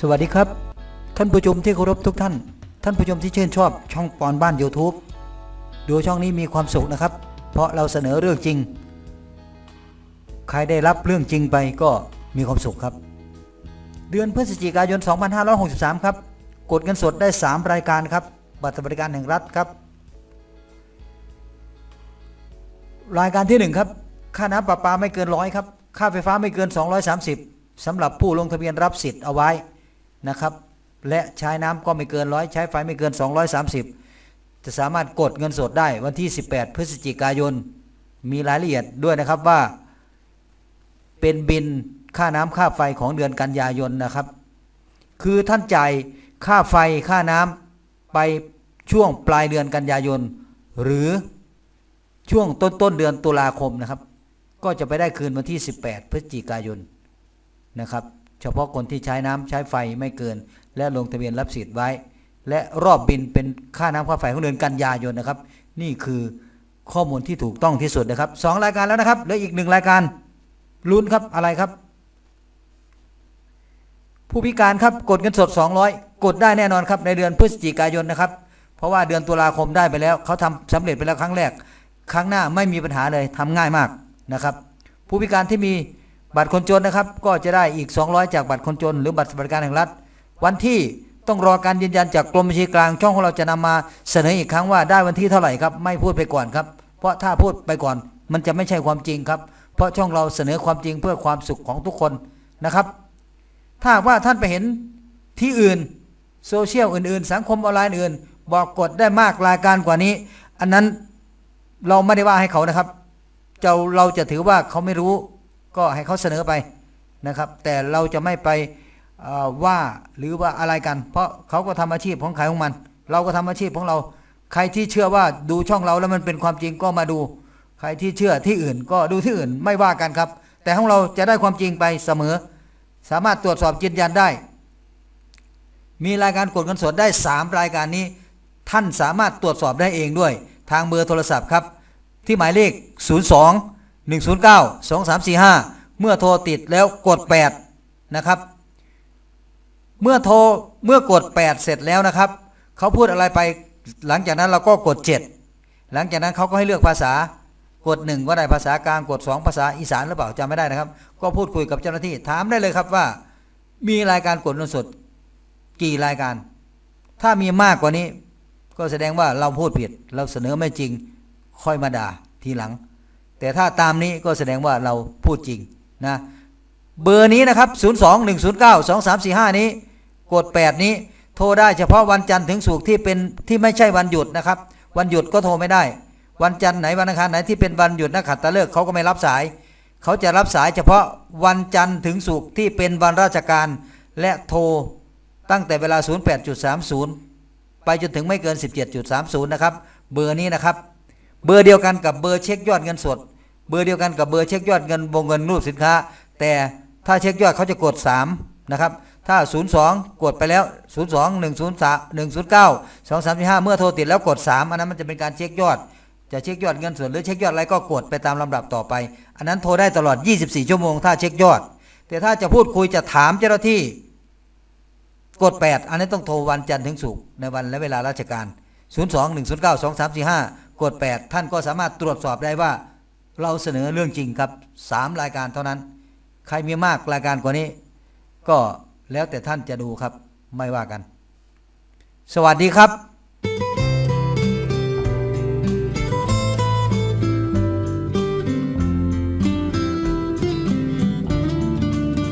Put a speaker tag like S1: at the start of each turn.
S1: สวัสดีครับ ท่านผู้ชมที่เคารพทุกท่าน ท่านผู้ชมที่ชื่นชอบช่องปอนบ้าน YouTube ดูช่องนี้มีความสุขนะครับ เพราะเราเสนอเรื่องจริง ใครได้รับเรื่องจริงไปก็มีความสุขครับ เดือนพฤศจิกายน 2563 ครับ กดเงินสดได้ 3 รายการครับ บัตรสวัสดิการแห่งรัฐครับ รายการที่ 1 ครับ ค่าน้ำประปาไม่เกินร้อยครับ ค่าไฟฟ้าไม่เกิน 230สำหรับผู้ลงทะเบียนรับสิทธิ์เอาไว้ นะครับ และใช้น้ำก็ไม่เกินร้อยใช้ไฟไม่เกิน 230 จะสามารถกดเงินสดได้วันที่ 18 พฤศจิกายน มีรายละเอียดด้วยนะครับว่า เป็นบินค่าน้ำค่าไฟของเดือนกันยายนนะครับ คือท่านจ่ายค่าไฟค่าน้ำไปช่วงปลายเดือนกันยายน หรือช่วงต้นต้นเดือนตุลาคมนะครับ ก็จะไปได้คืนวันที่ 18 พฤศจิกายนนะครับ เฉพาะคนที่ใช้น้ำใช้ไฟไม่เกิน และลงทะเบียนรับสิทธิ์ไว้ และรอบบินเป็นค่าน้ำค่าไฟของเดือนกันยายนนะครับ นี่คือข้อมูลที่ถูกต้องที่สุดนะครับสองรายการแล้วนะครับเหลืออีกหนึ่งรายการลุ้นครับอะไรครับ ผู้พิการครับกดเงินสด 200 กดได้แน่นอนครับในเดือนพฤศจิกายนนะครับ เพราะว่าเดือนตุลาคมได้ไปแล้วเขาทำสำเร็จไปแล้วครั้งแรก ครั้งหน้าไม่มีปัญหาเลยทำง่ายมากนะครับ ผู้พิการที่มี บัตรคนจนนะครับ ก็จะได้อีก 200 จากบัตรคนจน หรือบัตรสวัสดิการแห่งรัฐ วันที่ต้องรอการยืนยันจากกรมบัญชีกลางช่องของเราจะนำมาเสนออีกครั้งว่าได้วันที่เท่าไหร่ครับ ไม่พูดไปก่อนครับ เพราะถ้าพูดไปก่อนมันจะไม่ใช่ความจริงครับ เพราะช่องเราเสนอความจริงเพื่อความสุขของทุกคนนะครับ ถ้าว่าท่านไปเห็นที่อื่นโซเชียลอื่นๆ สังคมออนไลน์อื่น บอกกดได้มากรายการกว่านี้ อันนั้นเราไม่ได้ว่าให้เขานะครับเจ้าเราจะถือว่าเขาไม่รู้ ก็ให้เขาเสนอไปนะครับ แต่เราจะไม่ไปว่าหรือว่าอะไรกัน เพราะเขาก็ทำอาชีพของใครของมัน เราก็ทำอาชีพของเรา ใครที่เชื่อว่าดูช่องเราแล้วมันเป็นความจริงก็มาดู ใครที่เชื่อที่อื่นก็ดูที่อื่นไม่ว่ากันครับ แต่ของเราจะได้ความจริงไปเสมอ สามารถตรวจสอบยืนยันได้ มีรายการกดเงินสดได้ 3 รายการนี้ ท่านสามารถตรวจสอบได้เองด้วย ทางเบอร์โทรศัพท์ครับ ที่หมายเลข 02 109 2345 เมื่อโทรติดแล้วกด 8 นะครับ เมื่อโทรเมื่อกด 8 เสร็จแล้วนะครับ เขาพูดอะไรไปหลังจากนั้นเราก็กด 7 หลังจากนั้นเขาก็ให้เลือกภาษากด 1 ว่าได้ภาษากลางกด 2 ภาษาอีสานหรือเปล่าจำไม่ได้นะครับ ก็พูดคุยกับเจ้าหน้าที่ถามได้เลยครับว่า มีรายการกดเงินสดกี่รายการ ถ้ามีมากกว่านี้ ก็แสดงว่าเราพูดผิด เราเสนอไม่จริงค่อยมาด่าทีหลัง แต่ถ้าตามนี้ก็แสดงว่าเราพูดจริงนะเบอร์นี้นะครับ 021092345 นี้ กด 8 นี้ โทรได้เฉพาะวันจันทร์ถึงศุกร์ที่เป็นที่ไม่ใช่วันหยุดนะครับ วันหยุดก็โทรไม่ได้ วันจันทร์ไหนวันอังคารไหนที่เป็นวันหยุดนักขัตฤกษ์เขาก็ไม่รับสาย เขาจะรับสายเฉพาะวันจันทร์ถึงศุกร์ที่เป็นวันราชการ และโทรตั้งแต่เวลา 08.30 ไปจนถึงไม่เกิน 17.30 นะครับ เบอร์นี้นะครับ เบอร์เดียวกันกับเบอร์เช็คยอดเงินสด เบอร์เดียวกันกับเบอร์เช็คยอดเงินวงเงินรูปสินค้า แต่ถ้าเช็คยอดเขาจะกด 3 นะครับ ถ้า 02 กดไปแล้ว 02 103 109 2345 เมื่อโทรติดแล้วกด 3 อันนั้นมันจะเป็นการเช็คยอด จะเช็คยอดเงินส่วนหรือเช็คยอดอะไรก็กดไปตามลำดับต่อไป อันนั้นโทรได้ตลอด 24 ชั่วโมงถ้าเช็คยอด แต่ถ้าจะพูดคุยจะถามเจ้าหน้าที่กด 8 อันนี้ต้องโทรวันจันทร์ถึงศุกร์ในวันและเวลาราชการ 02 109 2345 กด 8 ท่านก็สามารถตรวจสอบได้ว่า เราเสนอเรื่องจริงครับ3รายการเท่านั้น ใครมีมากรายการกว่านี้ ก็แล้วแต่ท่านจะดูครับไม่ว่ากัน สวัสดีครับ